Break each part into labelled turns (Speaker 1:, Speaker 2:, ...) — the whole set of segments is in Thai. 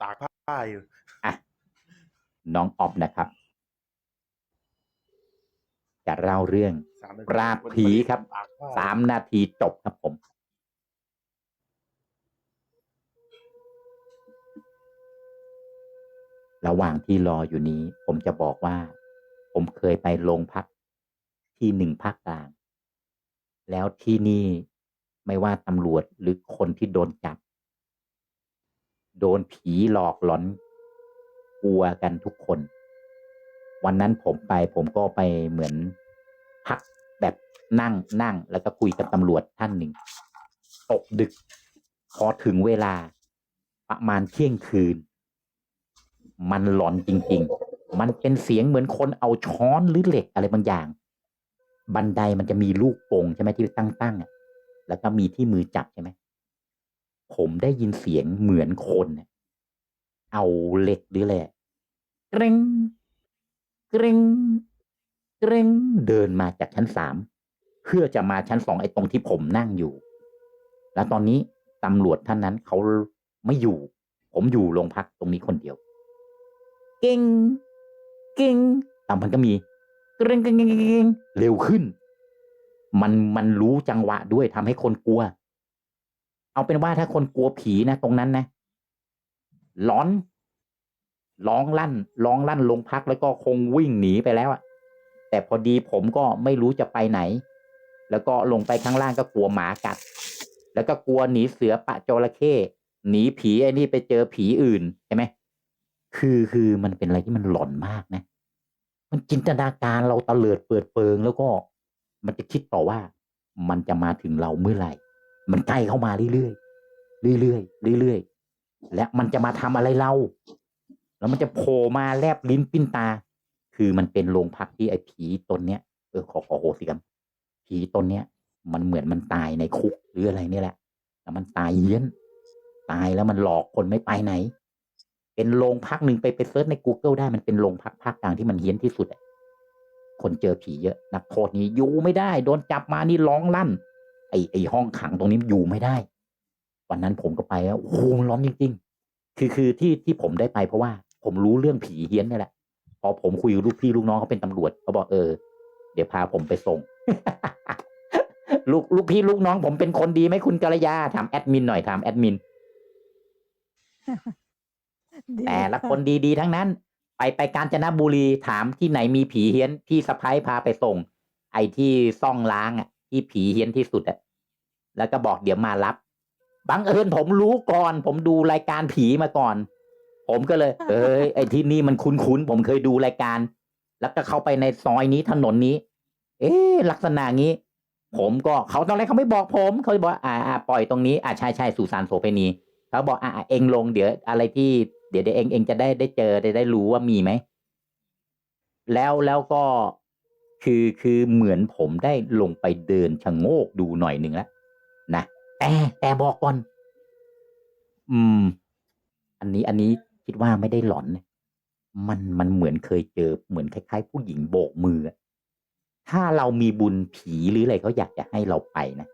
Speaker 1: ตากผ้าอยู่
Speaker 2: อะน้องออฟนะครับ จะเล่าเรื่อง
Speaker 1: สามนที
Speaker 2: ปราบผีครับ
Speaker 1: ตากผ้า
Speaker 2: สามนาทีจบครับผม ระหว่างที่รออยู่นี้ ผมจะบอกว่า ผมเคยไปโรงพักที่หนึ่งภาคกลาง แล้วที่นี่ไม่ว่าตำรวจหรือคนที่โดนจับ โดนผีหลอกหลอนกลัวกันทุกคน วันนั้นผมไปผมก็ไปเหมือนพักแบบนั่งนั่งแล้วก็คุยกับตำรวจท่านหนึ่งตกดึก พอถึงเวลาประมาณเที่ยงคืน มันหลอนจริง ๆ มันเป็นเสียงเหมือนคนเอาช้อนหรือเหล็กอะไรบางอย่าง บันไดมันจะมีลูกโป่งใช่ไหมที่ตั้งๆอะแล้วก็มีที่มือจับใช่ไหม ผมได้ยินเสียงเหมือนคนน่ะเอาเหล็กหรืออะไรอะเกรงเกรงเกรงเดินมาจากชั้นสามเพื่อจะมาชั้นสองไอ้ตรงที่ผมนั่งอยู่ แล้วตอนนี้ตำรวจท่านนั้นเขาไม่อยู่ ผมอยู่โรงพักตรงนี้คนเดียวเก่งเก่งแต่มันก็มีเกรงเกรงเกรงเกรงเร็วขึ้น มันมันรู้จังหวะด้วยทำให้คนกลัว เอาเป็นว่าถ้าคนกลัวผีนะ ตรงนั้นนะร้อนร้องลั่นร้องลั่นลงพักแล้วก็คงวิ่งหนีไปแล้วอะแต่พอดีผมก็ไม่รู้จะไปไหน แล้วก็ลงไปข้างล่างก็กลัวหมากัด แล้วก็กลัวหนีเสือปะจระเข้หนีผีไอ้นี่ไปเจอผีอื่นใช่ไหมคือคือมันเป็นอะไรที่มันหลอนมากนะ มันจินตนาการเราตะเลิดเปิดเปิง แล้วก็มันจะคิดต่อว่ามันจะมาถึงเราเมื่อไหร่ มันใกล้เข้ามาเรื่อยๆเรื่อยๆเรื่อยๆและมันจะมาทำอะไรเรา แล้วมันจะโผล่มาแลบลิ้นปิ้นตา คือมันเป็นโรงพักที่ไอ้ผีตนเนี้ยเออขอขอโหสิกรรมผีตนเนี้ยมันเหมือนมันตายในคุกหรืออะไรเนี่ยแหละแล้วมันตายเฮี้ยน ตายแล้วมันหลอกคนไม่ไปไหน เป็นโรงพักหนึ่งไปไปเซิร์ชใน Google ได้มันเป็นโรงพักภาคกลางที่มันเฮี้ยนที่สุดคนเจอผีเยอะ นักโทษนี้อยู่ไม่ได้ โดนจับมานี่ร้องลั่น ไอไอห้องขังตรงนี้อยู่ไม่ได้ วันนั้นผมก็ไปแล้วโอ้โหมันร้อนจริง ๆ คือคือที่ที่ผมได้ไปเพราะว่า ผมรู้เรื่องผีเฮี้ยนนี่แหละ พอผมคุยกับลูกพี่ลูกน้องเขาเป็นตำรวจเขาบอกเออ เดี๋ยวพาผมไปส่ง ลูกลูกพี่ลูกน้อง ผมเป็นคนดีไหมคุณกัลยาถามแอดมินหน่อยถามแอดมิน
Speaker 3: ดี
Speaker 2: แต่ละ
Speaker 3: ค่ะ
Speaker 2: คนดีๆทั้งนั้น ไปไปกาญจนบุรีถามที่ไหนมีผีเฮี้ยน พี่สะพ้ายพาไปส่ง ไอ้ที่ซ่องล้างอะ ที่ผีเฮี้ยนที่สุดอะแล้วก็บอกเดี๋ยวมารับบังเอิญผมรู้ก่อน ผมดูรายการผีมาก่อน ผมก็เลย เอ้ยไอ้ที่นี่มันคุ้นๆผมเคยดูรายการ แล้วก็เข้าไปในซอยนี้ถนนนี้ เอ๊ะลักษณะงี้ ผมก็เขาตอนแรกเขาไม่บอกผมเขาบอกว่าอ่าอ่าปล่อยตรงนี้อ่าใช่ใช่สุสานโสเภณีเขาบอกอ่าอ่าเองลงเดี๋ยวอะไรที่เดี๋ยวเดี๋ยวเองเองจะได้ได้เจอได้ได้รู้ว่ามีไหมแล้วแล้วก็ คือคือเหมือนผมได้ลงไปเดินชะโงกดูหน่อยหนึ่งแล้วนะแต่แต่บอกก่อน อืม อันนี้อันนี้คิดว่าไม่ได้หลอน มันมันเหมือนเคยเจอเหมือนคล้ายๆ ผู้หญิงโบกมือ ถ้าเรามีบุญผีหรืออะไรเขาอยากจะให้เราไปนะ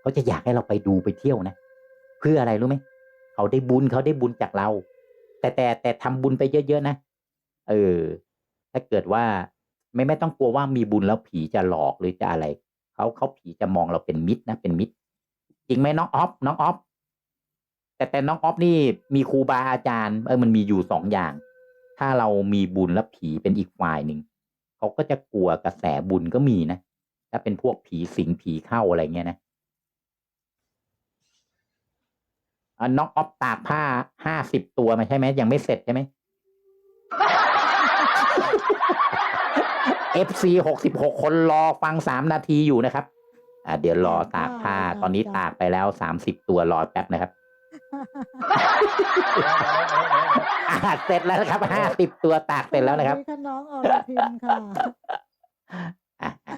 Speaker 2: เขาจะอยากให้เราไปดูไปเที่ยวนะเพื่ออะไรรู้ไหมเขาได้บุญเขาได้บุญจากเรา แต่แต่แต่ทำบุญไปเยอะๆนะเออ ถ้าเกิดว่า ไม่ไม่ต้องกลัวว่ามีบุญแล้วผีจะหลอกหรือจะอะไรเขาเขาผีจะมองเราเป็นมิตรนะเป็นมิตร จริงไหมน้องออฟน้องออฟแต่แต่น้องออฟนี่มีครูบาอาจารย์เออมันมีอยู่สองอย่าง ถ้าเรามีบุญแล้วผีเป็นอีกฝ่ายหนึ่งเขาก็จะกลัวกระแสบุญก็มีนะถ้าเป็นพวกผีสิงผีเข้าอะไรเงี้ยนะอะน้องออฟตากผ้าห้าสิบตัวมาใช่ไหมยังไม่เสร็จใช่ไหม FC หกสิบหกคนรอฟังสามนาทีอยู่นะครับ อ่าเดี๋ยวรอตากผ้าตอนนี้ตากไปแล้วสามสิบตัวรอแป๊บนะครับอ่าเสร็จแล้วนะครับห้าสิบตัวตากเสร็จแล้วนะครับ
Speaker 3: สวัสดีค่ะน้องอรพินค่ะ
Speaker 2: อะอะ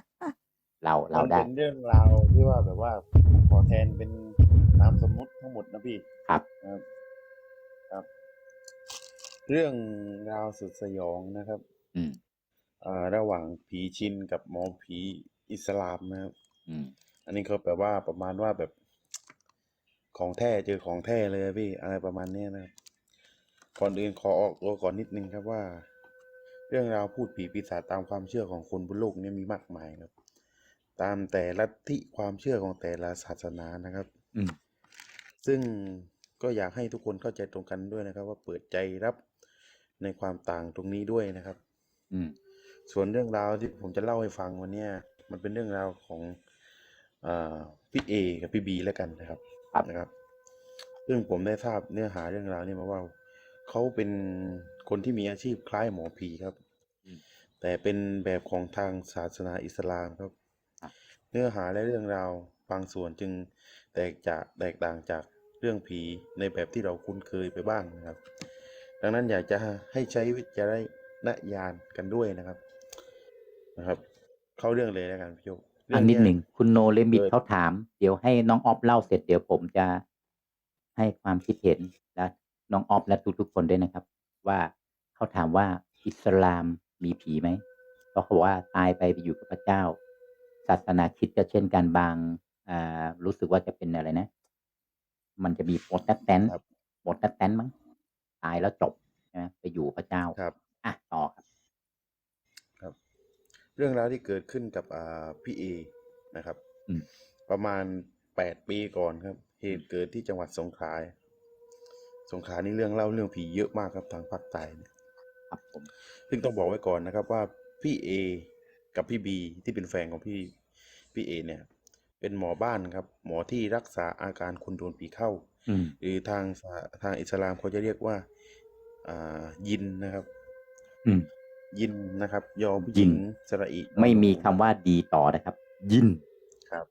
Speaker 2: เราเรา
Speaker 1: มัน
Speaker 2: ได้
Speaker 1: เป็นเรื่องราวที่ว่าแบบว่าขอแทนเป็นนามสมมุติทั้งหมดนะพี่
Speaker 2: ครับ
Speaker 1: ครับครับ เรื่องราวสุดสยองนะครับ
Speaker 2: อืม
Speaker 1: เอ่อระหว่างผีชินกับหมอผีอิสลามนะครับ
Speaker 2: อืม
Speaker 1: อันนี้เขาแบบว่าประมาณว่าแบบของแท้เจอของแท้เลยอะพี่อะไรประมาณเนี้ยนะครับก่อนอื่นขอออกตัวก่อนนิดนึงครับว่า เรื่องราวพูดผีปีศาจตามความเชื่อของคนบนโลกเนี้มีมากมายครับ ตามแต่ลัทธิความเชื่อของแต่ละศาสนานะครับ
Speaker 2: อืม
Speaker 1: ซึ่งก็อยากให้ทุกคนเข้าใจตรงกันด้วยนะครับ ว่าเปิดใจรับในความต่างตรงนี้ด้วยนะครับ
Speaker 2: อืม
Speaker 1: ส่วนเรื่องราวที่ผมจะเล่าให้ฟังวันเนี้ยมันเป็นเรื่องราวของอาพี่เอกับพี่บีแล้วกันนะครับ
Speaker 2: ครับ
Speaker 1: นะครับ ซึ่งผมได้ทราบเนื้อหาเรื่องราวนี้มาว่าเขาเป็นคนที่มีอาชีพคล้ายหมอผีครับ
Speaker 2: อืม
Speaker 1: แต่เป็นแบบของทางศาสนาอิสลามครับ
Speaker 2: ครับ
Speaker 1: เนื้อหาและเรื่องราวบางส่วนจึงแตกจากแตกต่างจากเรื่องผีในแบบที่เราคุ้นเคยไปบ้างนะครับ ดังนั้นอยากจะให้ใช้วิจารณญาณกันด้วยนะครับ นะครับ เข้าเรื่องเลยแล้วกันพี่โยกเรื่
Speaker 2: อั
Speaker 1: อนง
Speaker 2: นิด
Speaker 1: เนี้ย
Speaker 2: หนึ่งคุณโนเลมิต
Speaker 1: เกิด
Speaker 2: เขาถาม เดี๋ยวให้น้องออฟเล่าเสร็จเดี๋ยวผมจะให้ความคิดเห็นและน้องออฟและทุกๆคนด้วยนะครับ ว่าเขาถามว่าอิสลามมีผีไหมเพราะเขาบอกว่าตายไปไปอยู่กับพระเจ้า ศาสนาคริดก็เช่นกันบางอ่ารู้สึกว่าจะเป็นอะไรนะ มันจะมีโปรเตสแตนต์
Speaker 1: ครับ
Speaker 2: โปรเตสแตนต์มั้งตายแล้วจบใช่ไหมไปอยู่พระเจ้า
Speaker 1: ครับ
Speaker 2: อะต่อครับ
Speaker 1: ครับ เรื่องราวที่เกิดขึ้นกับอ่าพี่เอนะครับ
Speaker 2: อืม
Speaker 1: ประมาณแปดปีก่อนครับ เหตุเกิดที่จังหวัดสงขลาสงขลานี่เรื่องเล่าเรื่องผีเยอะมากครับทางภาคใต้เนี่ย
Speaker 2: ครับผม
Speaker 1: ซึ่งต้องบอกไว้ก่อนนะครับว่าพี่เอกับพี่บีที่เป็นแฟนของพี่พี่เอเนี่ย เป็นหมอบ้านครับ หมอที่รักษาอาการคนโดนผีเข้า
Speaker 2: อืม
Speaker 1: หรือทางศาทางอิสลามเขาจะเรียกว่า อ่ายินนะครับ
Speaker 2: อืม
Speaker 1: ยินนะครับ ยอผู้ห
Speaker 2: ยิ
Speaker 1: ญิ
Speaker 2: น
Speaker 1: งสระอิ
Speaker 2: ไม่มีคำว่าดีต่อนะครับ ยิน
Speaker 1: ครับ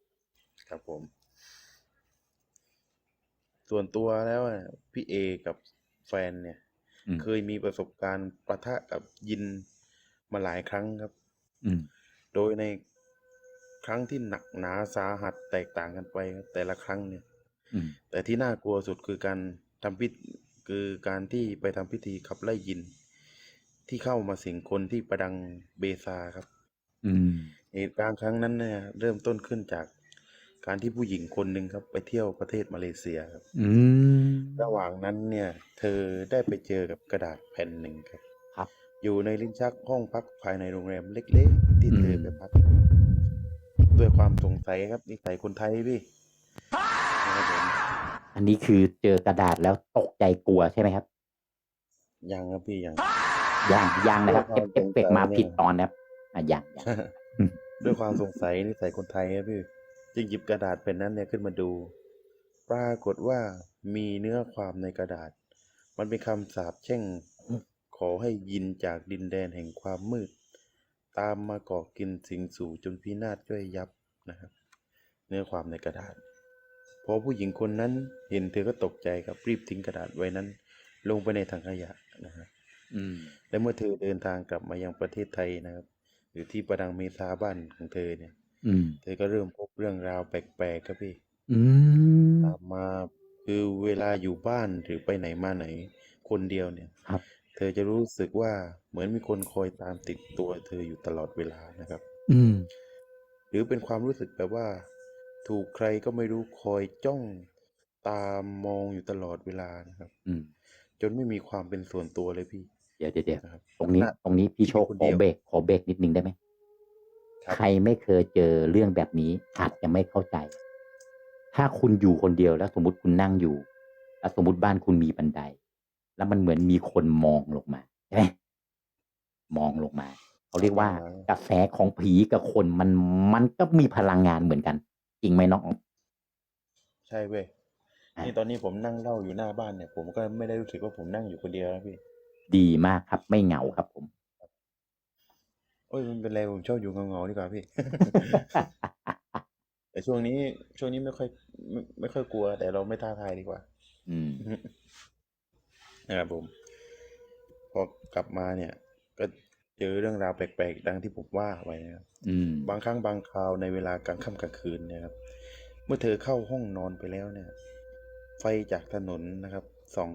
Speaker 1: ครับผม ส่วนตัวแล้วอะพี่เอกับแฟนเนี่ย
Speaker 2: อืม
Speaker 1: เคยมีประสบการณ์ปะทะกับยินมาหลายครั้งครับ
Speaker 2: อืม
Speaker 1: โดยในครั้งที่หนักหนาสาหัสแตกต่างกันไปครับแต่ละครั้งเนี่ย
Speaker 2: อืม
Speaker 1: แต่ที่น่ากลัวสุดคือการทำพิธคือการที่ไปทำพิธีขับไล่ยิน ที่เข้ามาสิงคนที่ประดังเบซาครับ
Speaker 2: อืม
Speaker 1: เหตุการณ์ครั้งนั้นเนี่ยเริ่มต้นขึ้นจากการที่ผู้หญิงคนหนึ่งครับ ไปเที่ยวประเทศมาเลเซียครับ
Speaker 2: อืม
Speaker 1: ระหว่างนั้นเนี่ย เธอได้ไปเจอกับกระดาษแผ่นหนึ่งครับ
Speaker 2: ครับ
Speaker 1: อยู่ในลิ้นชักห้องพักภายในโรงแรมเล็ก ๆ ที่เธอ
Speaker 2: อืม
Speaker 1: ไปพักด้วยความสงสัยครับนิสัยคนไทยพี่นะครับผม
Speaker 2: อันนี้คือเจอกระดาษแล้วตกใจกลัวใช่ไหมครับ
Speaker 1: ยังครับพี่ยัง
Speaker 2: ยังยังนะครับ
Speaker 1: ด้วยความ
Speaker 2: เอฟเฟกต์มา
Speaker 1: สงสัยเนี่ย
Speaker 2: ผิดตอนนะครับอะยังยัง
Speaker 1: ด้วยความสงสัยนิสัยคนไทยครับพี่จึงหยิบกระดาษแผ่นนั้นเนี่ยขึ้นมาดู ปรากฏว่ามีเนื้อความในกระดาษ มันเป็นคำสาปแช่ง ขอให้ยินจากดินแดนแห่งความมืด ตามมาก่อกินสิงสู่จนพินาศย่อยยับนะครับ เนื้อความในกระดาษพอผู้หญิงคนนั้นเห็นเธอก็ตกใจครับรีบทิ้งกระดาษไว้นั้น ลงไปในถังขยะนะครับ
Speaker 2: อืม
Speaker 1: และเมื่อเธอเดินทางกลับมายังประเทศไทยนะครับ หรือที่ประดังเมซาบ้านของเธอเนี่ย
Speaker 2: อืม
Speaker 1: เธอก็เริ่มพบเรื่องราวแปลกๆครับพี่
Speaker 2: อืม
Speaker 1: ตามมาคือเวลาอยู่บ้านหรือไปไหนมาไหน คนเดียวเนี่ย
Speaker 2: ครับ
Speaker 1: เธอจะรู้สึกว่าเหมือนมีคนคอยตามติดตัวเธออยู่ตลอดเวลานะครับ
Speaker 2: อืม
Speaker 1: หรือเป็นความรู้สึกแบบว่า ถูกใครก็ไม่รู้คอยจ้องตามมองอยู่ตลอดเวลานะครับ
Speaker 2: อืม
Speaker 1: จนไม่มีความเป็นส่วนตัวเลยพี่
Speaker 2: เดี๋ยวเดี๋ยวเดี๋ยว
Speaker 1: นะครับ
Speaker 2: ตรงนี้
Speaker 1: น่ะ
Speaker 2: ตรงนี้พี่โชค
Speaker 1: คน
Speaker 2: ข
Speaker 1: เดี
Speaker 2: อ
Speaker 1: ยว
Speaker 2: เบรกขอเบรกนิดนึงได้ไหม
Speaker 1: ครับ
Speaker 2: ใครไม่เคยเจอเรื่องแบบนี้อาจจะไม่เข้าใจ ถ้าคุณอยู่คนเดียวแล้วสมมติคุณนั่งอยู่ แล้วสมมติบ้านคุณมีบันได แล้วมันเหมือนมีคนมองลงมาใช่ไหมมองลงมาเขาเรียกว่ากระแสของผีกับคนมันมันก็มีพลังงานเหมือนกัน จริงไหมน้อง
Speaker 1: ใช่เว้ย
Speaker 2: อะ
Speaker 1: นี่ตอนนี้ผมนั่งเล่าอยู่หน้าบ้านเนี่ย ผมก็ไม่ได้รู้สึกว่าผมนั่งอยู่คนเดียวนะพี่
Speaker 2: ดีมากครับ ไม่เหงาครับผม
Speaker 1: โอ้ยมันเป็นไรผมชอบอยู่เงาๆดีกว่าพี่ แต่ช่วงนี้ช่วงนี้ไม่ค่อยไม่ไม่ค่อยกลัว แต่เราไม่ท้าทายดีกว่า
Speaker 2: อืม
Speaker 1: นะครับผม พอกลับมาเนี่ย ก็เจอเรื่องราวแปลกๆดังที่ผมว่าไว้นะครับ
Speaker 2: อืม
Speaker 1: บางครั้งบางคราวในเวลากลางค่ำกลางคืนเนะครับ เมื่อเธอเข้าห้องนอนไปแล้วเนี่ย ไฟจากถนนนะครับส่อง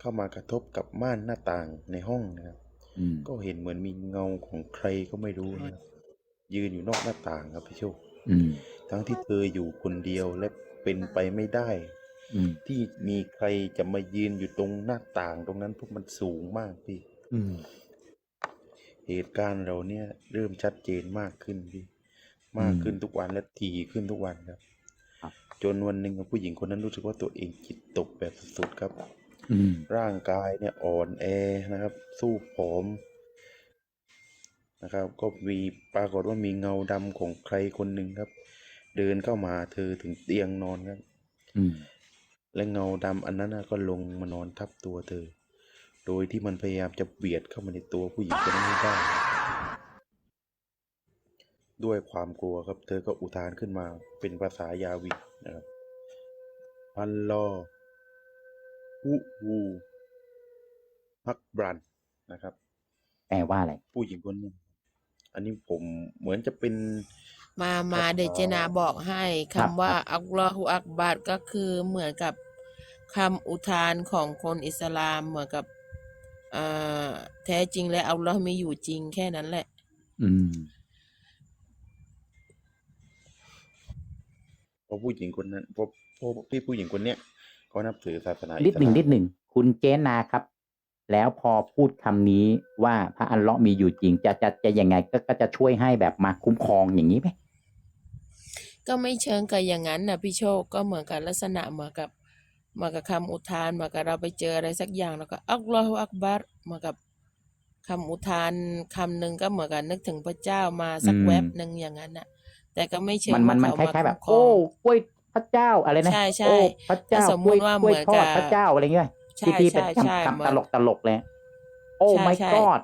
Speaker 1: เข้ามากระทบกับม่านหน้าต่างในห้องนะครับ
Speaker 2: อืม
Speaker 1: ก็เห็นเหมือนมีเงาของใครก็ไม่รู้นะครับยืนอยู่นอกหน้าต่างครับพี่โชค
Speaker 2: อืม
Speaker 1: ทั้งที่เธออยู่คนเดียวและเป็นไปไม่ได้
Speaker 2: อืม
Speaker 1: ที่มีใครจะมายืนอยู่ตรงหน้าต่างตรงนั้นพวกมันสูงมากพี่
Speaker 2: อืม
Speaker 1: เหตุการณ์เราเนี่ยเริ่มชัดเจนมากขึ้นพี่ มากขึ้นทุกวันและทีขึ้นทุกวันครับ
Speaker 2: ครับ
Speaker 1: จนวันหนึ่งผู้หญิงคนนั้นรู้สึกว่าตัวเองจิตตกแบบสุดๆครับ
Speaker 2: อืม
Speaker 1: ร่างกายเนี่ยอ่อนแอนะครับ สู้ผอมนะครับ ก็มีปรากฏว่ามีเงาดำของใครคนหนึ่งครับ เดินเข้ามาเธอถึงเตียงนอนครับ
Speaker 2: อืม
Speaker 1: และเงาดำอันนั้นน่ะก็ลงมานอนทับตัวเธอ โดยที่มันพยายามจะเบียดเข้ามาในตัวผู้หญิงคนนั้นให้ได้ ด้วยความกลัวครับ เธอก็อุทานขึ้นมาเป็นภาษายาวีนะครับอัลลอ ฮ์อุฮูฮักบรันนะครับ
Speaker 2: แปลว่าอะไร
Speaker 1: ผู้หญิงคนนี้อันนี้ผมเหมือนจะเป็น
Speaker 4: มามา
Speaker 1: ครับ
Speaker 4: เดยวเจนาบอกให้
Speaker 2: ครับ
Speaker 4: คำว่า
Speaker 2: ครับ
Speaker 4: อัลลอฮฺอักบัรก็คือเหมือนกับคำอุทานของคนอิสลามเหมือนกับอ่าแท้จริงและอัลลอฮ์มีอยู่จริงแค่นั้นแหละ
Speaker 2: อืม
Speaker 1: เพราะผู้หญิงคนนั้นเพราะเพราะพี่ผู้หญิงคนเนี้ย เขานับถือศาสนา
Speaker 2: นิ
Speaker 1: อิ
Speaker 2: ด
Speaker 1: ส
Speaker 2: หนึ่ง
Speaker 1: ลาม
Speaker 2: นิดหนึ่งคุณเจนาครับ แล้วพอพูดคำนี้ว่าพระอัลเลาะห์มีอยู่จริง จะจะจะยังไงก็ก็จะช่วยให้แบบมาคุ้มครองอย่างนี้ไหม
Speaker 4: ก็ไม่เชิงกับอย่างนั้นนะพี่โชคก็เหมือนกับลักษณะเหมือนกับเหมือนกับคำอุทานเหมือนกับเราไปเจออะไรสักอย่างแล้วก็อัลลอฮฺอักบัรเหมือนกับคำอุทานคำหนึ่งก็เหมือนกับนึกถึงพระเจ้ามาสักแวบหนึ่งอย่างนั้นน่ะ แต่ก็ไม่เชิง
Speaker 2: มันมัน
Speaker 4: ว่า
Speaker 2: มันค
Speaker 4: เขามา
Speaker 2: ล้ายๆแบบ
Speaker 4: คุ้มคร
Speaker 2: โอ้
Speaker 4: อง
Speaker 2: กล้วย พระเจ้าอะไรนะ
Speaker 4: ใช่ใช่
Speaker 2: โอ้พระเจ้า
Speaker 4: ถ้าสมมุ
Speaker 2: กล้วย
Speaker 4: ติว่าก
Speaker 2: ล้วย
Speaker 4: เหมือน
Speaker 2: ทอด
Speaker 4: กับ
Speaker 2: พระเจ้าอะไรเงี้ย
Speaker 4: ใช่
Speaker 2: ที่ที่เป็น
Speaker 4: ใช่ใช่
Speaker 2: คำ
Speaker 4: เหมื
Speaker 2: คำ
Speaker 4: อ
Speaker 2: ต
Speaker 4: น
Speaker 2: ลกตลกเลย โอ้
Speaker 4: ใช่
Speaker 2: ไม่
Speaker 4: ใช่
Speaker 2: กอด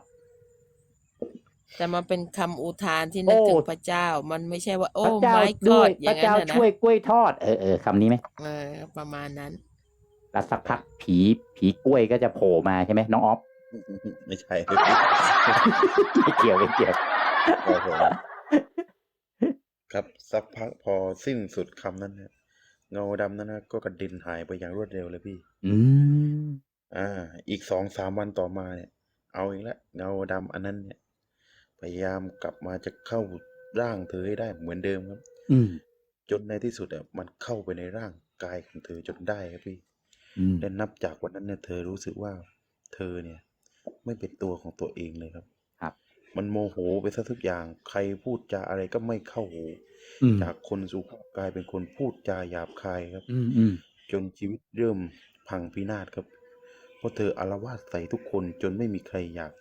Speaker 4: แต่มันเป็นคำอุทานที่นึก
Speaker 2: โอ้
Speaker 4: ถึงพระเจ้า มันไม่ใช่ว่า โอ้
Speaker 2: พระเจ้า
Speaker 4: ไม่ก
Speaker 2: ด้
Speaker 4: อ
Speaker 2: วย
Speaker 4: ดอ
Speaker 2: พ
Speaker 4: ย่า
Speaker 2: ระ
Speaker 4: งนั้น
Speaker 2: เจ้า
Speaker 4: น่ะนะ
Speaker 2: ช่วยกล้วยทอด เออเออคำนี้ไหม
Speaker 4: เออ ประมาณนั้น
Speaker 2: แล้วสักพักผีผีกล้วยก็จะโผล่มาใช่ไหมน้องออฟ
Speaker 1: ไม่ใช่
Speaker 2: ไม่เกี่ยวไม่เกี่ยว
Speaker 1: ครับผมครับสักพักพอสิ้นสุดคำนั้นเนี่ยเงาดำนั้นนะก็กระเด็นหายไปอย่างรวดเร็วเลยพี่
Speaker 2: อืม
Speaker 1: อ่า อีกสองสามวันต่อมาเนี่ย เอาอีกแล้วเงาดำอันนั้นเนี่ย พยายามกลับมาจะเข้าร่างเธอให้ได้เหมือนเดิมครับ
Speaker 2: อืม
Speaker 1: จนในที่สุดอะมันเข้าไปในร่างกายของเธอจนได้ครับพี่
Speaker 2: อืม
Speaker 1: และนับจากวันนั้นเนี่ยเธอรู้สึกว่า เธอเนี่ย ไม่เป็นตัวของตัวเองเลยครับ
Speaker 2: ครับ
Speaker 1: มันโมโหไปซะทุกอย่าง ใครพูดจาอะไรก็ไม่เข้าหู
Speaker 2: อืม
Speaker 1: จากคนสุภาพกลายเป็นคนพูดจาหยาบคายครับ
Speaker 2: อืมอืม
Speaker 1: จนชีวิตเริ่มพังพินาศครับ เพราะเธออารวาสใส่ทุกคนจนไม่มีใครอยาก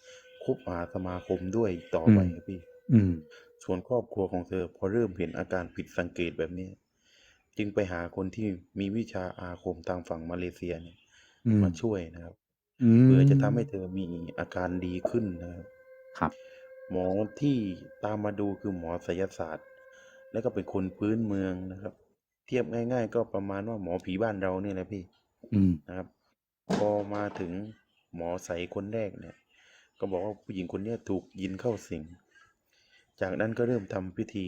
Speaker 1: คบหาสมาคมด้วยอีกต่อไปครับพี่
Speaker 2: อืม
Speaker 1: ส่วนครอบครัวของเธอพอเริ่มเห็นอาการผิดสังเกตแบบนี้ จึงไปหาคนที่มีวิชาอาคมทางฝั่งมาเลเซียเนี่ย
Speaker 2: อืม
Speaker 1: มาช่วยนะครับ
Speaker 2: อืม
Speaker 1: เพื่อจะทำให้เธอมีอาการดีขึ้นนะครับ
Speaker 2: ครับ
Speaker 1: หมอที่ตามมาดูคือหมอไสยศาสตร์ แล้วก็เป็นคนพื้นเมืองนะครับ เทียบง่าย ๆ ก็ประมาณว่าหมอผีบ้านเราเนี่ยแหละพี่
Speaker 2: อืม
Speaker 1: นะครับ พอมาถึงหมอใสคนแรกเนี่ย ก็บอกว่าผู้หญิงคนเนี้ยถูกยินเข้าสิง จากนั้นก็เริ่มทำพิธี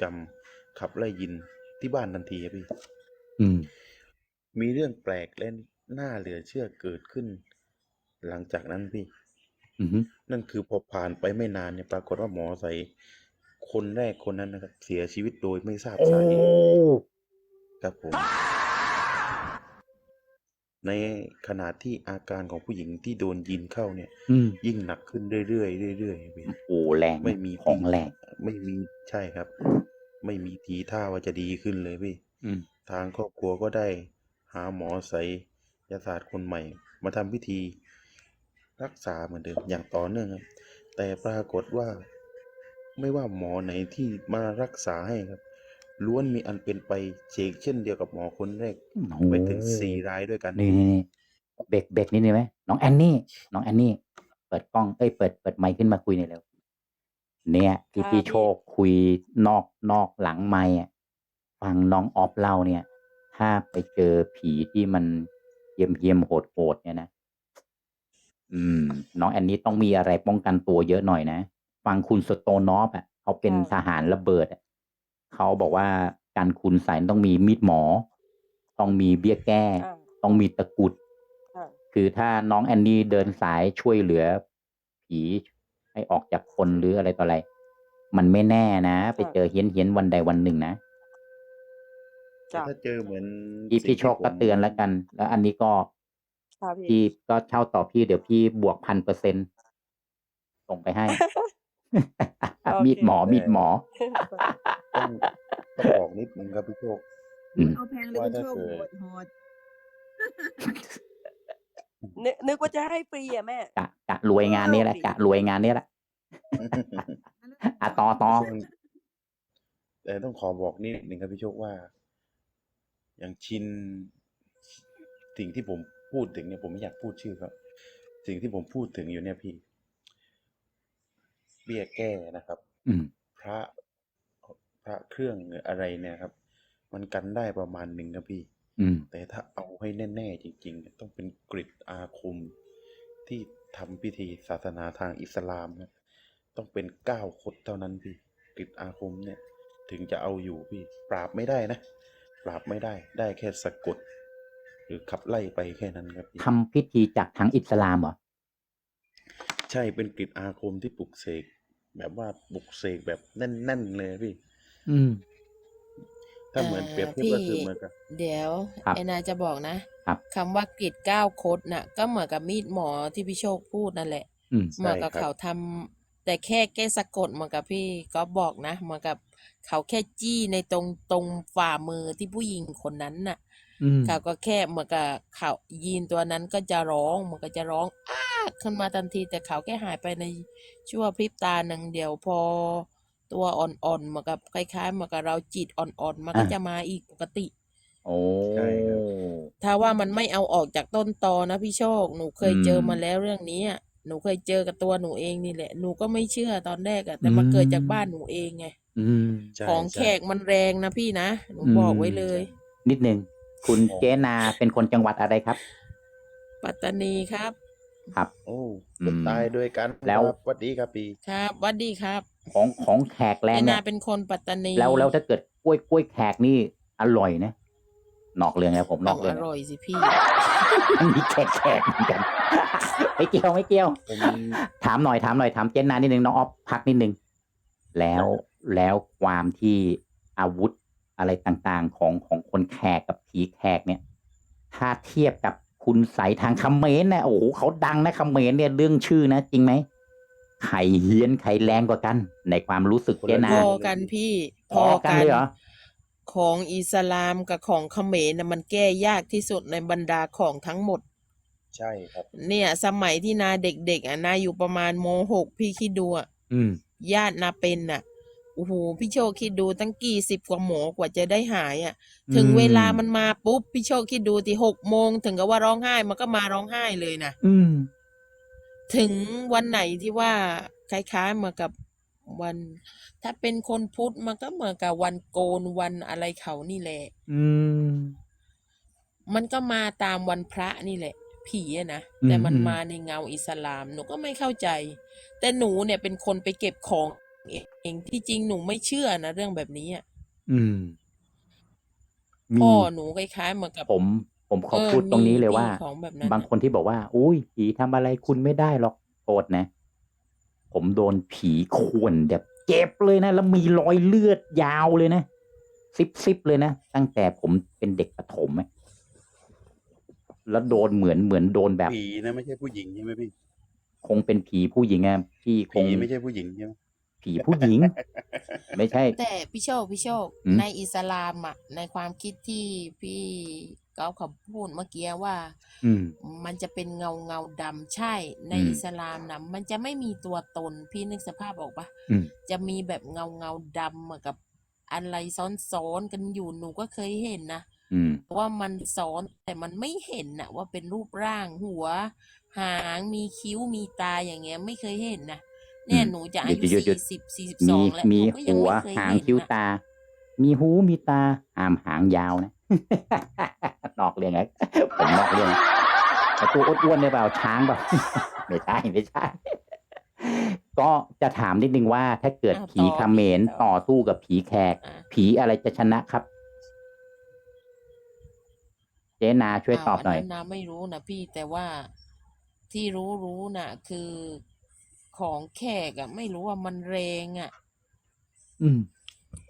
Speaker 1: กรรมขับไล่ยินที่บ้านทันทีครับพี่
Speaker 2: อืม
Speaker 1: มีเรื่องแปลกและน่าเหลือเชื่อเกิดขึ้น หลังจากนั้นพี่
Speaker 2: อืม
Speaker 1: นั่นคือพอผ่านไปไม่นานเนี่ยปรากฏว่าหมอใสคนแรกคนนั้นนะครับ เสียชีวิตโดยไม่ทราบ
Speaker 2: โอ้
Speaker 1: สาเหตุครับผม ในขณะที่อาการของผู้หญิงที่โดนยินเข้าเนี่ย
Speaker 2: อืม
Speaker 1: ยิ่งหนักขึ้นเรื่อยๆเรื่อยๆพี่
Speaker 2: โอ้แรง
Speaker 1: ไม่มี
Speaker 2: ของ
Speaker 1: ที
Speaker 2: แรง
Speaker 1: ไม่มีใช่ครับ ไม่มีทีท่าว่าจะดีขึ้นเลยพี่
Speaker 2: อืม
Speaker 1: ทางครอบครัวก็ได้ หาหมอไสยศาสตร์คนใหม่ มาทำพิธี รักษาเหมือนเดิมอย่างต่อเนื่องครับ แต่ปรากฏว่าไม่ว่าหมอไหนที่มารักษาให้ครับ ล้วนมีอันเป็นไปเชกเช่นเดียวกับหมอคนแรก
Speaker 2: โอ้
Speaker 1: ไปถึงสี่รายด้วยกัน
Speaker 2: นี่นี่นี่เบรกเบรกนิดนึงไหมน้องแอนนี่น้องแอนนี่เปิดกล้องเอ้ยเปิดเปิดไมค์ขึ้นมาคุยหน่อยเร็วเนี่ยที่
Speaker 4: ค่ะ
Speaker 2: พี่
Speaker 4: พี่
Speaker 2: โชคคุยนอกนอกหลังไมค์อะฟังน้องออฟเล่าเนี่ย ถ้าไปเจอผีที่มันเยี่ยมเยี่ยมโหดโหดเนี่ยนะ อืม น้องแอนนี่ต้องมีอะไรป้องกันตัวเยอะหน่อยนะ ฟังคุณสโตนอฟอะเขาเป็นทหารระเบิดอะเขาบอกว่าการคุณใส่ต้องมีมีดหมอ ต้องมีเบี้ยแก้
Speaker 3: อ่า
Speaker 2: ต้องมีตะกรุด
Speaker 3: ค่ะ
Speaker 2: คือถ้าน้องแอนนี่เดินสายช่วยเหลือ ผีให้ออกจากคนหรืออะไรต่ออะไร มันไม่แน่นะ ไปเจอเฮี้ยนเฮี้ยนๆวันใดวันหนึ่งนะ
Speaker 5: จ้ะ
Speaker 1: ถ้าเจอเหมือน
Speaker 2: พี่
Speaker 1: สิ่ง
Speaker 2: พี่โชค
Speaker 1: ที่
Speaker 2: ก็
Speaker 1: ผม
Speaker 2: เตือนแล้วกัน แล้วอันนี้ก็
Speaker 5: ค่ะพี่
Speaker 2: พี่ก็เช่าต่อพี่เดี๋ยวพี่บวกพันเปอร์เซ็นส่งไปให้
Speaker 5: โอเค
Speaker 2: มีดหมอมีดหมอ
Speaker 1: ต้องต้องบอกนิดนึงครับพี่โชค
Speaker 2: อืม
Speaker 3: เอาแพงเลย
Speaker 1: ว่า
Speaker 3: คุณ
Speaker 1: ถ้า
Speaker 3: โชค
Speaker 1: เกิด
Speaker 3: โหดโหด
Speaker 5: นึกนึกว่าจะให้ฟรีอะแม่
Speaker 2: กะกะรวยงานนี้แหละกะรวยงานนี้แหละ อะต่อต่อ
Speaker 1: แต่ต้องขอบอกนิดหนึ่งครับพี่โชคว่า อย่างชินสิ่งที่ผม พูดถึงเนี่ยผมไม่อยากพูดชื่อครับ สิ่งที่ผมพูดถึงอยู่เนี่ยพี่ เบี้ยแก้นะครับ
Speaker 2: อืม
Speaker 1: พระพระเครื่องหรืออะไรเนี่ยครับ มันกันได้ประมาณหนึ่งครับพี่
Speaker 2: อืม
Speaker 1: แต่ถ้าเอาให้แน่ๆจริงๆ ต้องเป็นกริดอาคม ที่ทำพิธีศาสนาทางอิสลามนะต้องเป็นเก้าคดเท่านั้นพี่กริดอาคมเนี่ย ถึงจะเอาอยู่พี่ ปราบไม่ได้นะ ปราบไม่ได้ ได้แค่สะกด หรือขับไล่ไปแค่นั้นครับพี่
Speaker 2: ทำพิธีจากทางอิสลามเหรอ
Speaker 1: ใช่เป็นกริดอาคมที่ปลุกเสกแบบว่าปลุกเสกแบบแน่นๆเลยพี่
Speaker 2: อืม
Speaker 1: ถ้าเหมือนเปรียบเทียบก็คือเหมือนกับ
Speaker 4: เดี๋ยว
Speaker 2: ครับ
Speaker 4: แอนนาจะบอกนะครับ คำว่ากรีดเก้าคดน่ะ ก็เหมือนกับมีดหมอที่พี่โชคพูดนั่นแหละ
Speaker 2: อืม
Speaker 4: เหมือนกับ
Speaker 1: ใช่ครับ
Speaker 4: เขาทำแต่แค่แก้สะกดเหมือนกับพี่ก็บอกนะเหมือนกับเขาแค่จี้ในตรงตรงฝ่ามือที่ผู้หญิงคนนั้นน่ะ
Speaker 2: อืม
Speaker 4: เขาก็แค่เหมือนกับเขายีนตัวนั้นก็จะร้องเหมันก็จะร้องอ้าขึ้นมาทันทีแต่เขาแค่หายไปในชั่วพริบตาหนึ่งเดียวพอ ตัวอ่อนๆเหมือนกับคล้ายๆเหมือนกับเราจิตอ่อนๆมันก็
Speaker 2: อ่า
Speaker 4: จะมาอีกปกติ
Speaker 2: โอ้
Speaker 1: ใช่ครับ
Speaker 4: ถ้าว่ามันไม่เอาออกจากต้นตอนะพี่โชค หนูเคย
Speaker 2: อืม
Speaker 4: เจอมาแล้วเรื่องนี้อะหนูเคยเจอกับตัวหนูเองนี่แหละ หนูก็ไม่เชื่อตอนแรกอะแต่มา
Speaker 2: อืม
Speaker 4: เกิดจากบ้านหนูเองไง
Speaker 2: อืม
Speaker 1: ใช่
Speaker 4: ของ
Speaker 1: ใช่
Speaker 4: แขกมันแรงนะพี่นะ หนู
Speaker 2: อืม
Speaker 4: บอกไว้เลย
Speaker 2: นิดนึง คุณ
Speaker 1: อ๋อ
Speaker 2: เจนาเป็นคนจังหวัดอะไรครับ
Speaker 4: ปัตตานีครับ
Speaker 2: ครับ
Speaker 1: โอ้
Speaker 2: อืม
Speaker 1: คนตายด้วยกัน
Speaker 2: แล้ว
Speaker 1: ครับสวัสดีครับพี่
Speaker 4: ครับหวัดดีครับ
Speaker 2: ของของแขกแร
Speaker 4: แองน
Speaker 2: เนี่
Speaker 4: นายเป็นคนปัตตานี
Speaker 2: แล้วแล้วถ้าเกิดกล้วยกล้วยแขกนี่อร่อยนะนอกเรื่องแล้วผมน
Speaker 4: ต้
Speaker 2: อ
Speaker 4: อกง
Speaker 2: เรื่อ
Speaker 4: อง
Speaker 2: แล้ว
Speaker 4: ร่อยสิพี่
Speaker 2: มีแขกแขกเหมือนกันไม่เกี่ยวไม่เกี่ยว
Speaker 1: ผม
Speaker 2: ถามหน่อยถามหน่อยถามเจนนานิดนึงน้องออฟพักนิดนึงแล้วแล้วความที่อาวุธ อะไรต่างๆของของคนแขกกับผีแขกเนี่ย ถ้าเทียบกับคุณใสยทางคำเขมนนะโอ้โหเขาดังนะคำเขมนเนี่ยเรื่องชื่อนะ จริงไหมใครเฮี้ยนใครแรงกว่ากัน ในความรู้สึกเจนา
Speaker 4: พอกันพี่พ
Speaker 2: พอ
Speaker 4: อ
Speaker 2: กัน
Speaker 4: กัน
Speaker 2: เลยเหรอ
Speaker 4: ของอิสลามกับของเขมรนะมันแก้ยากที่สุดในบรรดาของทั้งหมด
Speaker 1: ใช่ครับ
Speaker 4: เนี่ย สมัยที่นาเด็กๆอะนาอยู่ประมาณโมหกพี่คิดดูอะ
Speaker 2: อืม
Speaker 4: ญาตินาเป็นอะ โอ้โหพี่โชคคิดดูตั้งกี่สิบกว่าหมอกว่าจะได้หายอะ ถึง
Speaker 2: อืม
Speaker 4: เวลามันมาปุ๊บพี่โชคคิดดูที่หกโมงถึงกับว่าร้องไห้มันก็มาร้องไห้เลยนะ
Speaker 2: อืม
Speaker 4: ถึงวันไหนที่ว่าคล้ายๆเหมือนกับวัน ถ้าเป็นคนพุทธมันก็เหมือนกับวันโกนวันอะไรเขานี่แหละ
Speaker 2: อืม
Speaker 4: มันก็มาตามวันพระนี่แหละ ผีอะนะ
Speaker 2: อืม
Speaker 4: แต่มัน
Speaker 2: อืม
Speaker 4: มาในเงาอิสลามหนูก็ไม่เข้าใจ แต่หนูเนี่ยเป็นคนไปเก็บของ เองที่จริงหนูไม่เชื่อนะเรื่องแบบนี้อะ
Speaker 2: อืมมี
Speaker 4: พ่อหนูคล้ายๆเหมือนกับ
Speaker 2: ผม ผมขอ
Speaker 4: เออ
Speaker 2: พูดตรงนี้
Speaker 4: มี
Speaker 2: เลยว่า
Speaker 4: มีของแบบนั้น
Speaker 2: บาง
Speaker 4: น่ะ
Speaker 2: คนที่บอกว่า อุ้ยผีทำอะไรคุณไม่ได้หรอกโทษนะ ผมโดนผีข่วนแบบเจ็บเลยนะ แล้วมีรอยเลือดยาวเลยนะซิบซิบเลยนะ ตั้งแต่ผมเป็นเด็กประถมอะแล้วโดนเหมือนเหมือนโดนแบบ
Speaker 1: ผีนะไม่ใช่ผู้หญิงใช่ไหมพี่
Speaker 2: คงเป็นผีผู้หญิงอะพี่ค
Speaker 1: ผี
Speaker 2: ง
Speaker 1: ไม่ใช่ผู้หญิงใช่ไหม
Speaker 2: ผีผู้หญิง ไม่ใช่
Speaker 4: แต่พี่โชคพี่โชค
Speaker 2: อืม
Speaker 4: ในอิสลามอะ ในความคิดที่พี่ก๊อฟเขาพูดเมื่อกี้ว่า
Speaker 2: อืม
Speaker 4: มันจะเป็นเงาเงาดำใช่ ใน
Speaker 2: อืม
Speaker 4: อิสลามนะมันจะไม่มีตัวตนพี่นึกสภาพออกปะ
Speaker 2: อืม
Speaker 4: จะมีแบบเงาเงาดำเหมือนกับอะไรซ้อนๆกันอยู่หนูก็เคยเห็นนะ
Speaker 2: อืม
Speaker 4: ว่ามันซ้อนแต่มันไม่เห็นนะว่าเป็นรูปร่างหัว หางมีคิ้วมีตาอย่างเงี้ย ไม่เคยเห็นนะ เนี่ย
Speaker 2: อืม
Speaker 4: หนูจะอายุ
Speaker 2: หยุดหยุดหยุ
Speaker 4: สี่
Speaker 2: ด
Speaker 4: สิบสี่สิบ
Speaker 2: มี
Speaker 4: สองแล้ว
Speaker 2: มี
Speaker 4: หนูก็ยัง
Speaker 2: หัว
Speaker 4: ไม่เคย
Speaker 2: หาง
Speaker 4: เห็น
Speaker 2: คิ้ว
Speaker 4: นะ
Speaker 2: ตา มีหูมีตาหามหางยาวนะ นอกเรื่องไงผมนอกเรื่องแต่ตัวอ้วนๆเนี่ยเปล่าช้างเปล่า ไม่ใช่ไม่ใช่ ก็จะถามนิดนึงว่า ถ้าเกิด
Speaker 4: อะ
Speaker 2: ผี
Speaker 4: ต่อ
Speaker 2: เขมร
Speaker 4: ต่อ
Speaker 2: ต่อสู้กับผีแขก
Speaker 4: อะ
Speaker 2: ผีอะไรจะชนะครับ เจนาช่วยตอบหน่อย
Speaker 4: นนั้นนะไม่รู้นะพี่แต่ว่าที่รู้รู้น่ะ คือ ของแขกอะไม่รู้ว่ามันแรงอะ
Speaker 2: อืม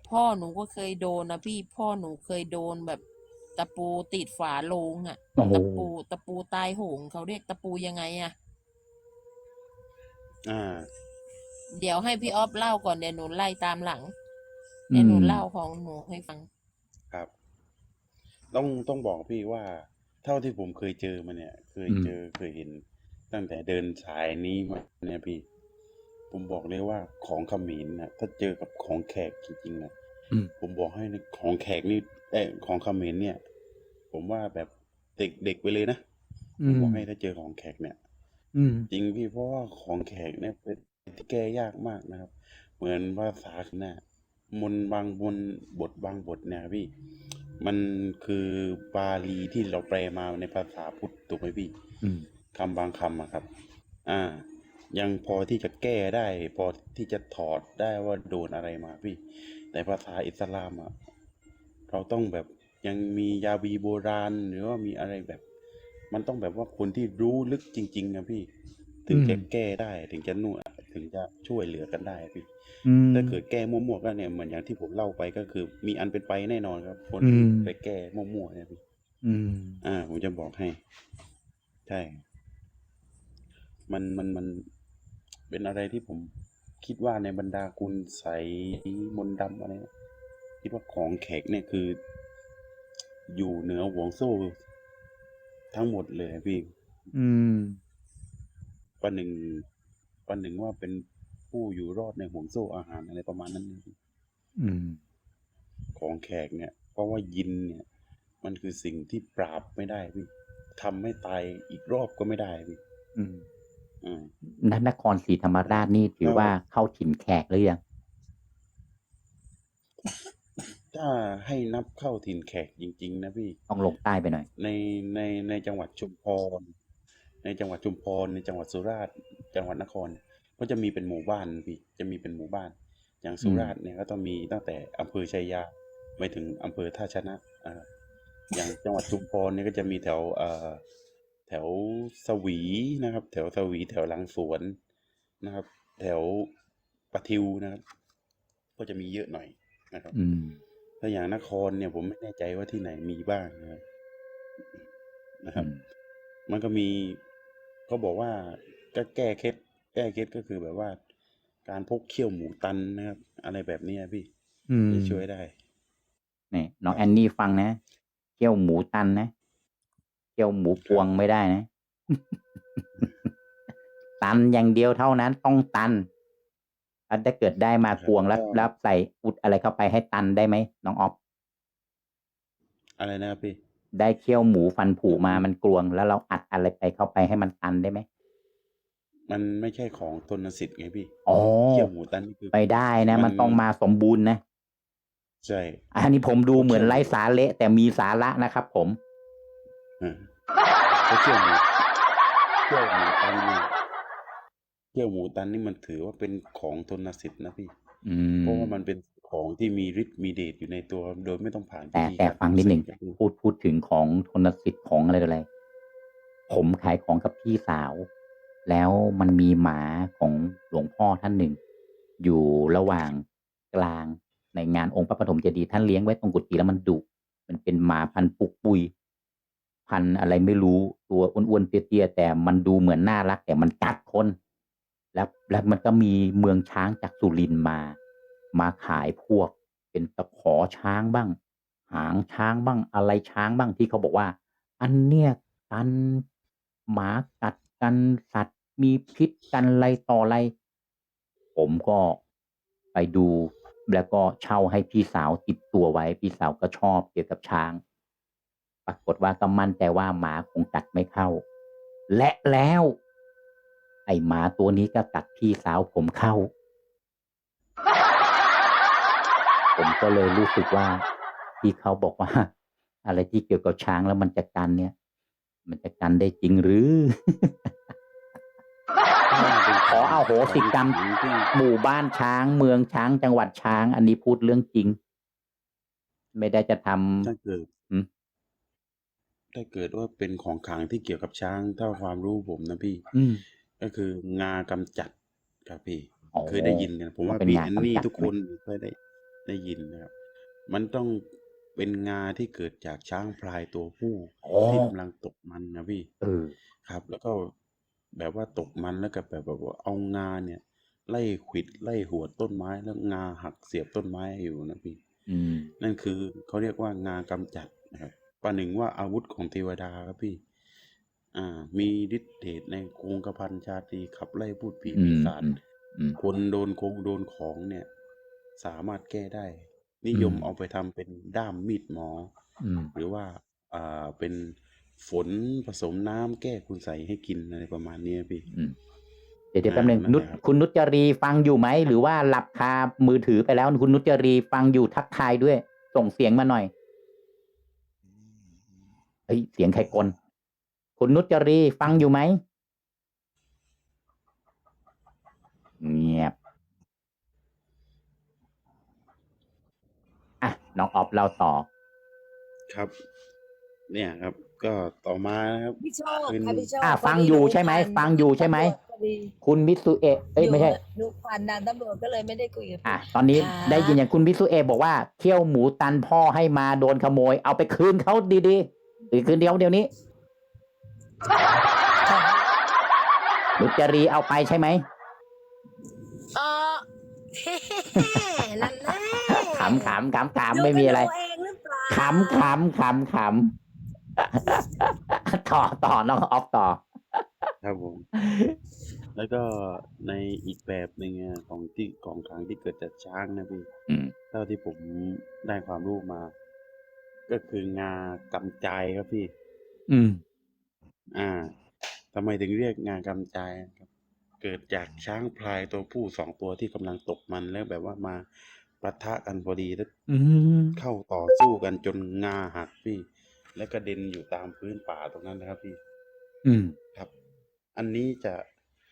Speaker 4: พ่อหนูก็เคยโดนนะพี่พ่อหนูเคยโดนแบบ ตะปูติดฝาโลงอะ
Speaker 2: โอ้โห
Speaker 4: ตะปูตะปูตายโหงเขาเรียกตะปูยังไงอะ
Speaker 1: อ่า
Speaker 4: เดี๋ยวให้พี่ออฟเล่าก่อนเดี๋ยวหนูไล่ตามหลังเดี๋ยวหนู
Speaker 2: อืม
Speaker 4: เล่าของหนูให้ฟัง
Speaker 1: ครับ ต้องต้องบอกพี่ว่า เท่าที่ผมเคยเจอมาเนี่ย เคย
Speaker 2: อืม
Speaker 1: เจอเคยเห็น ตั้งแต่เดินสายนี้มาเนี่ยพี่ ผมบอกเลยว่าของเขมรนะถ้าเจอกับของแขกจริงๆนะ
Speaker 2: อืม
Speaker 1: ผมบอกให้นะของแขกนี่เออของเขมรเนี่ย ผมว่าแบบเด็กเด็กไปเลยนะผมบอกให้ถ้าเจอของแขกเนี่ย
Speaker 2: อืม
Speaker 1: จริงพี่เพราะว่าของแขกเนี่ยเป็นที่แก้ยากมากนะครับ เหมือนภาษาเนี่ยมนต์บางมนต์บทบางบทเนี่ยพี่ มันคือบาลีที่เราแปลมาในภาษาพุทธถูกไหมพี่
Speaker 2: อืม
Speaker 1: คำบางคำอะครับ อ่า ยังพอที่จะแก้ได้ พอที่จะถอดได้ว่าโดนอะไรมาพี่ แต่ภาษาอิสลามอะเราต้องแบบยังมียาบีโบราณ หรือว่ามีอะไรแบบ มันต้องแบบว่าคนที่รู้ลึกจริง ๆนะพี่ ถึงจะ
Speaker 2: อืม
Speaker 1: แก้ได้ถึงจะนวดถึงจะช่วยเหลือกันได้พี่
Speaker 2: อืม
Speaker 1: ถ้าเกิดแก้มั่วๆก็เนี่ยเหมือนอย่างที่ผมเล่าไปก็คือ มีอันเป็นไปแน่นอนครับ คนที่
Speaker 2: อืม
Speaker 1: ไปแก้มั่วๆเนี่ยพี่
Speaker 2: อืม
Speaker 1: อ่า ผมจะบอกให้ ใช่ มันมันมัน เป็นอะไรที่ผมคิดว่าในบรรดาคุณใสยมนต์ดำอะไรเนี่ยคิดว่าของแขกเนี่ยคือ อยู่เหนือห่วงโซ่ ทั้งหมดเลยพี่
Speaker 2: อืม
Speaker 1: ประหนึ่งประหนึ่งว่าเป็นผู้อยู่รอดในห่วงโซ่อาหารอะไรประมาณนั้นเลยพี่
Speaker 2: อืม
Speaker 1: ของแขกเนี่ย เพราะว่ายินเนี่ย มันคือสิ่งที่ปราบไม่ได้พี่ทำให้ตายอีกรอบก็ไม่ได้พี่
Speaker 2: อืม
Speaker 1: อืม
Speaker 2: นันนครศรีธรรมราชนี่ถือ
Speaker 1: ครับ
Speaker 2: ว่าเข้าถิ่นแขกหรือยัง
Speaker 1: ถ้าให้นับเข้าถิ่นแขกจริง ๆ นะพี่
Speaker 2: ต้องลงใต้ไปหน่อย
Speaker 1: ในในในจังหวัดชุมพร ในจังหวัดชุมพร ในจังหวัดสุราษฎร์จังหวัดนคร ก็จะมีเป็นหมู่บ้านพี่จะมีเป็นหมู่บ้าน อย่างสุราษฎร์เนี่ยก็ต้องมีตั้งแต่อำเภอชัยยาไปถึงอำเภอท่าชนะอ่าอย่างจังหวัดชุมพรเนี่ยก็จะมีแถวเอ่อ แถวสวีนะครับ แถวสวีแถวหลังสวนนะครับ แถวปะทิวนะครับ ก็จะมีเยอะหน่อยนะครับ
Speaker 2: อืม
Speaker 1: ถ้าอย่างนครเนี่ยผมไม่แน่ใจว่าที่ไหนมีบ้างนะครับนะครับ
Speaker 2: อืม
Speaker 1: มันก็มีเขาบอกว่าก็แก้เคล็ดแก้เคล็ดก็คือแบบว่า การพกเขี้ยวหมูตันนะครับ อะไรแบบเนี้ยพี่
Speaker 2: อืม
Speaker 1: จะช่วยได้
Speaker 2: นี่น้องแอนนี่ฟังนะเคี่ยวหมูตันนะ เคี่ยวหมูพวงไม่ได้นะ ตันอย่างเดียวเท่านั้นต้องตันอันถ้าเกิดได้มา
Speaker 1: ครับ
Speaker 2: พวงแล้ว
Speaker 1: ก็
Speaker 2: แล้วใส่อุดอะไรเข้าไปให้ตันได้ไหมน้องออฟ
Speaker 1: อะไรนะครับพี่
Speaker 2: ได้เคี่ยวหมูฟันผุมามันกลวง แล้วเราอัดอะไรไปเข้าไปให้มันตันได้ไหม
Speaker 1: มันไม่ใช่ของทนสิทธิ์ไงพี่
Speaker 2: อ๋อ
Speaker 1: เขี้ยวหมูตันนี่คือ
Speaker 2: ไปได้นะ
Speaker 1: มั
Speaker 2: มันนต้องมาสมบูรณ์นะ
Speaker 1: ใช่
Speaker 2: อันนี้ผมดูเหมือน
Speaker 1: เคี่ยว
Speaker 2: ไร้สาระแต่มีสาระนะครับผม
Speaker 1: อ่า เพราะเขี้ยวหมูเขี้ยวหมูตันเนี่ยเขี้ยวหมูตันนี่มันถือว่าเป็นของทนสิทธิ์นะพี่
Speaker 2: อืม
Speaker 1: เพราะว่ามันเป็นของที่มีฤทธิ์มีเดชอยู่ในตัวโดยไม่ต้องผ่าน
Speaker 2: แต่
Speaker 1: พิธี
Speaker 2: แต่
Speaker 1: การ
Speaker 2: ฟังนิดหนึ่ง
Speaker 1: ปลุกเสกอะพี่
Speaker 2: พูดพูดถึงของทนสิทธิ์ของอะไรต่ออะไร ผมขายของกับพี่สาว แล้วมันมีหมาของหลวงพ่อท่านหนึ่ง อยู่ระหว่างกลางในงานองค์พระปฐมเจดีย์ท่านเลี้ยงไว้ตรงกุฏิแล้วมันดุมันเป็นหมาพันธุ์ปุกปุย พันธุ์อะไรไม่รู้ตัวอ้วนๆเตี้ยๆแต่มันดูเหมือนน่ารักแต่มันกัดคนแล้วแล้วมันก็มีเมืองช้างจากสุรินมา มาขายพวกเป็นตะขอช้างบ้าง หางช้างบ้างอะไรช้างบ้างที่เขาบอกว่า อันเนี้ยกันหมากัดกันสัตว์มีพิษกันอะไรต่ออะไร ผมก็ไปดูแล้วก็เช่าให้พี่สาวติดตัวไว้ พี่สาวก็ชอบเกี่ยวกับช้าง ปรากฏว่าก็มั่นใจว่าหมาคงกัดไม่เข้า และแล้ว ไอหมาตัวนี้ก็กัดพี่สาวผมเข้า ผมก็เลยรู้สึกว่าที่เขาบอกว่า อะไรที่เกี่ยวกับช้างแล้วมันจะกันเนี่ย มันจะกันได้จริงหรือขอเอาโหสิกรรม
Speaker 1: ที่
Speaker 2: หมู่บ้านช้างเมืองช้างจังหวัดช้าง อันนี้พูดเรื่องจริง ไม่ได้จะท
Speaker 1: ถ้าเกิด
Speaker 2: อืม
Speaker 1: ถ้าเกิดว่าเป็นของขลังที่เกี่ยวกับช้างถ้าความรู้ผมนะพี่ำ
Speaker 2: อืม
Speaker 1: ก็คืองากำจัดครับพี่
Speaker 2: อ๋อ
Speaker 1: เคยได้ยินกันผมว่า
Speaker 2: เป็น
Speaker 1: พี่
Speaker 2: งา
Speaker 1: แอนนี่
Speaker 2: กำจัด
Speaker 1: ทุกคนเคยได้ได้ยินนะครับ มันต้องเป็นงาที่เกิดจากช้างพลายตัวผู้
Speaker 2: อ๋อ
Speaker 1: ที่กำลังตกมันนะพี่
Speaker 2: เออ
Speaker 1: ครับ แล้วก็แบบว่าตกมันแล้วก็แบบแบบว่าเอางาเนี่ย ไล่ขวิดไล่หัวต้นไม้แล้วงาหักเสียบต้นไม้อยู่นะพี่
Speaker 2: อืม
Speaker 1: นั่นคือเขาเรียกว่างากำจัดนะครับ ประหนึ่งว่าอาวุธของเทวดาครับพี่ อ่า มีฤทธิเดชในกงกระพันชาตรีขับไล่พูดผี
Speaker 2: อื
Speaker 1: ปี
Speaker 2: ม
Speaker 1: ศาจ
Speaker 2: อืมอืม
Speaker 1: คนโดนคงโดนของเนี่ย สามารถแก้ได้ นิยม
Speaker 2: อืม
Speaker 1: เอาไปทำเป็นด้ามมีดหมอ
Speaker 2: อืม
Speaker 1: หรือว่า อ่า เป็นฝนผสมน้ำแก้คุณใสยให้กินอะไรประมาณนี้พี่
Speaker 2: อืมเดี๋ยวเดี๋ยวแป๊บนึง
Speaker 1: อ่านั่น
Speaker 2: นุช
Speaker 1: แหละครับ
Speaker 2: คุณนุชจรีฟังอยู่ไหม หรือว่าหลับคามือถือไปแล้ว คุณนุชจรีฟังอยู่ทักทายด้วย ส่งเสียงมาหน่อย เฮ้ยเสียงใครกลคุณนุชจรีฟังอยู่ไหมเงียบอะน้องออฟเล่าต่อ
Speaker 1: ครับ เนี่ยครับ ก็ต่อมานะครับ
Speaker 6: พี่โชค
Speaker 1: เป็น
Speaker 6: ค่ะพี่โชค
Speaker 2: อะ
Speaker 6: พ
Speaker 2: ฟัง
Speaker 6: ดี
Speaker 2: อยู่
Speaker 6: หนู
Speaker 2: ใช่ไหม
Speaker 6: ผ่าน
Speaker 2: ฟังอยู่ใช่ไหม
Speaker 6: ตำรวจพอดี
Speaker 2: คุณมิสุเอะเอ้ยไม่ใช่
Speaker 6: หนูผ่านด่านตำรวจก็เลยไม่ได้คุยกับ
Speaker 2: อะ
Speaker 6: พี่
Speaker 2: ตอนนี้
Speaker 6: ค่ะ
Speaker 2: ได้ยินอย่างคุณมิสุเอะบอกว่าเคี่ยวหมูตันพ่อให้มาโดนขโมย เอาไปคืนเขาดีๆ หรือคืนเดียวเดี๋ยวนี้นุจรีเอาไปใช่ไหม
Speaker 6: เออนั่นแหละ
Speaker 2: ขำขำขำขำไม่มีอะไร
Speaker 6: ดูกันเองหรือเปล่า
Speaker 2: ขำขำขำขำต่อต่อน้องออฟต่อ
Speaker 1: ครับผม แล้วก็ในอีกแบบหนึ่งอะของที่ของขลังที่เกิดจากช้างนะพี่
Speaker 2: อืม
Speaker 1: เท่าที่ผมได้ความรู้มา ก็คืองากำจายครับพี่
Speaker 2: อืม
Speaker 1: อ่าทำไมถึงเรียกงากำจายครับ เกิดจากช้างพลายตัวผู้สองตัวที่กำลังตกมันแล้วแบบว่ามาปะทะกันพอดีแล้ว
Speaker 2: อืม
Speaker 1: เข้าต่อสู้กันจนงาหักพี่ แล้วกระเด็นอยู่ตามพื้นป่าตรงนั้นนะครับพี่
Speaker 2: อืม
Speaker 1: ครับ อันนี้จะ